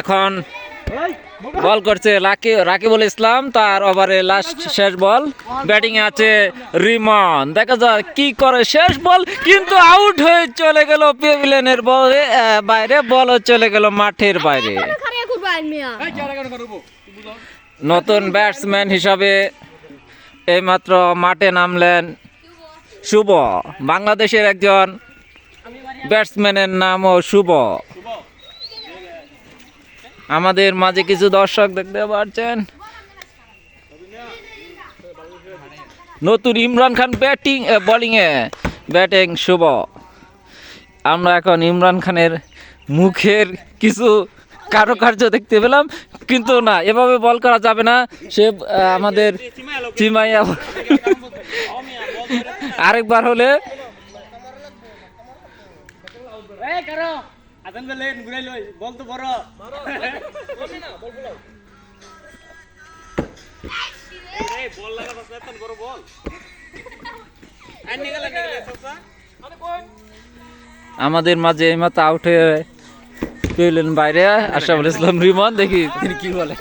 এখন বল করছে রাকি রাকিবুল ইসলাম, তার ওভারে লাস্ট শেষ বল। ব্যাটিং এ আছে রিমন। দেখা যায় কি করে শেষ বল, কিন্তু আউট হয়ে চলে গেল পেভিলেনের বলে বাইরে। বল চলে গেল মাঠের বাইরে। নতুন ব্যাটসম্যান হিসাবে এইমাত্র মাঠে নামলেন শুভ। বাংলাদেশের একজন ব্যাটসম্যানের নামও শুভ। আমাদের মাঝে কিছু দর্শক দেখতে পাচ্ছেন। নতুন ইমরান খান ব্যাটিং বোলিং এ। ব্যাটিং শুভ। আমরা এখন ইমরান খানের মুখের কিছু কারুকার্য দেখতে পেলাম, কিন্তু না, এভাবে বল করা যাবে না। সে আমাদের আরেকবার হলে বল তো বড়। আমাদের মাঝে এই এইমাত্র আউট হয়ে পেলেন বাইরে আশরাফুল ইসলাম রিমন, দেখি তিনি কি বলেন।